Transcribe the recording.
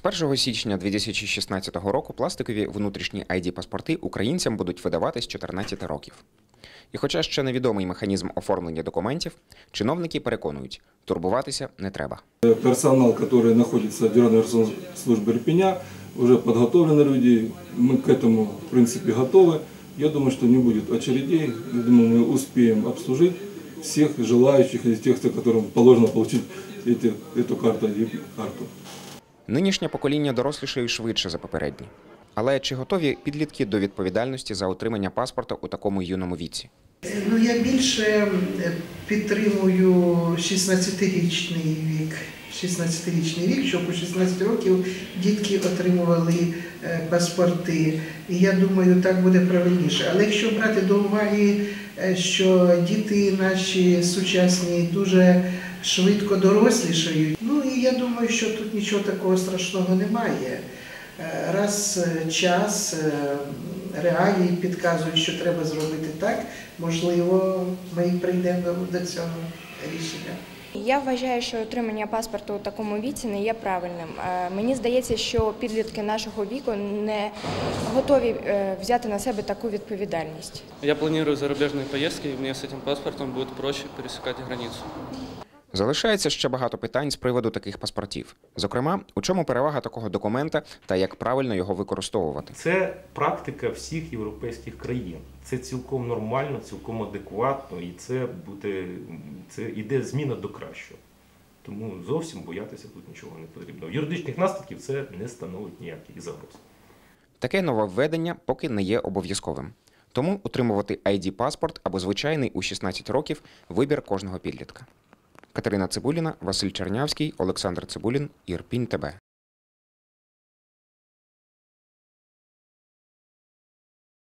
З 1 січня 2016 року пластикові внутрішні id паспорти українцям будуть видавати з 14 років. І хоча ще невідомий механізм оформлення документів, чиновники переконують, турбуватися не треба. Персонал, который находится в Державной службе Ирпеня, уже подготовлены люди, мы к этому в принципе готовы. Я думаю, что не будет очередей, я думаю, мы успеем обслужить всех желающих из тех, которым положено получить эти, эту карту, ID-карту. Нинішнє покоління дорослішає швидше за попередні. Але чи готові підлітки до відповідальності за отримання паспорта у такому юному віці? Ну, я більше е, підтримую 16-річний вік. 16-річний вік, щоб у 16 років дітки отримували е, паспорти. І я думаю, так буде правильніше. Але якщо брати до уваги, е, що діти наші сучасні дуже швидко дорослішають, ну і я думаю, що тут нічого такого страшного немає. Раз час, реалії підказують, що треба зробити так, можливо, ми прийдемо до цього рішення. Я вважаю, що отримання паспорту у такому віці не є правильним. Е, Мені здається, що підлітки нашого віку не готові е, взяти на себе таку відповідальність. Я планирую зарубежные поездки, и мне с этим паспортом будет проще пересекать границу. Залишається ще багато питань з приводу таких паспортів. Зокрема, у чому перевага такого документа та як правильно його використовувати. Це практика всіх європейських країн. Це цілком нормально, цілком адекватно, і це буде це іде зміна до кращого. Тому зовсім боятися тут нічого не потрібно. Юридичних наслідків це не становить ніяких загроз. Таке нововведення поки не є обов'язковим. Тому утримувати id паспорт або звичайний у 16 років вибір кожного підлітка. Катерина Цибуліна, Василь Чернявський, Олександр Цибулін, Ірпінь ТБ.